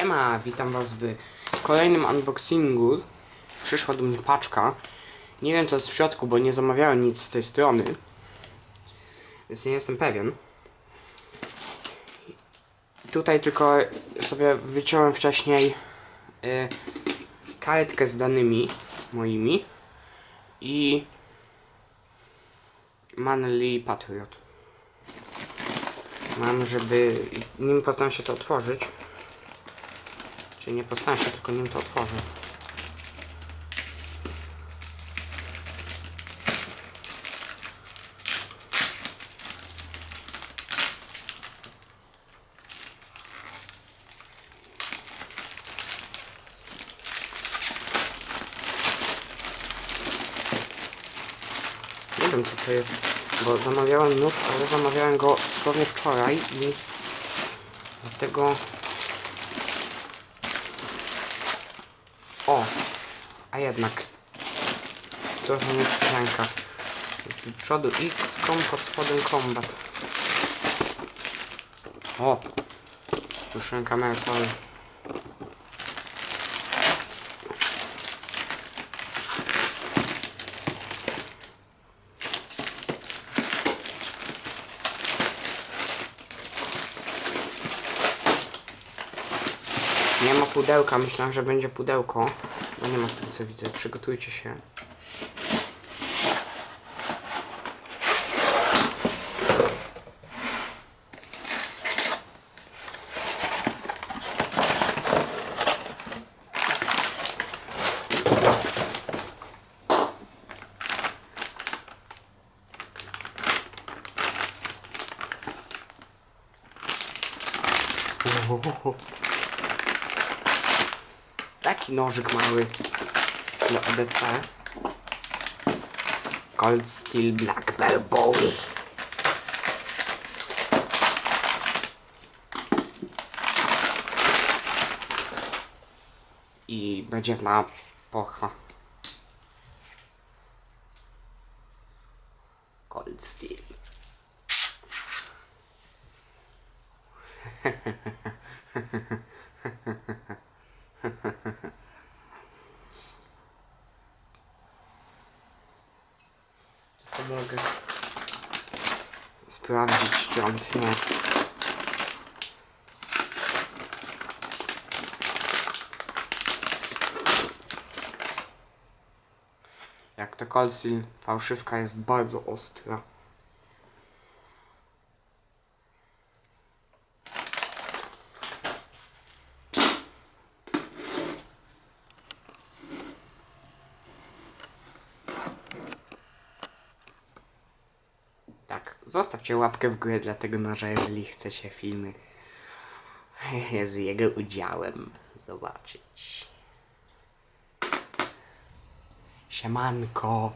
Siema, witam was w kolejnym unboxingu. Przyszła do mnie paczka. Nie wiem co jest w środku, bo nie zamawiałem nic z tej strony. Więc nie jestem pewien. Tutaj tylko sobie wyciąłem wcześniej y, karetkę z danymi moimi i Manly Patriot. Mam, żeby nim postaram się to otworzyć. Czyli nie postaram się, tylko nim to otworzę. Nie wiem co to jest, bo zamawiałem nóż, ale zamawiałem go dosłownie wczoraj i dlatego... O! A jednak. Trochę niespodzianka. Z przodu X, pod spodem combat. O! Ruszyłem kamerę, sorry. Nie ma pudełka, myślałem, że będzie pudełko. Nie ma tego co widzę, przygotujcie się. Ohohoho. Taki nożyk mały dla EDC. Cold Steel Black Bell Bowie. I badziewna pochwa. Cold Steel. To mogę sprawdzić, czy on tnie. Jak to Colsil, fałszywka jest bardzo ostra. Zostawcie łapkę w górę dla tego noża, jeżeli chcecie filmy z jego udziałem zobaczyć. Siemanko.